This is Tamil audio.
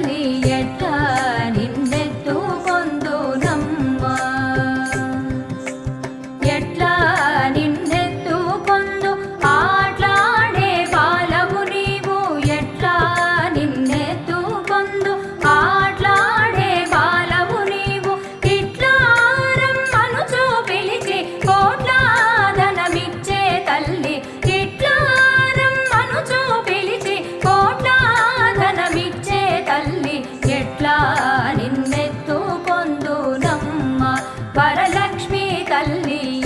சொல்லியட்டா ಅಲ್ಲಿ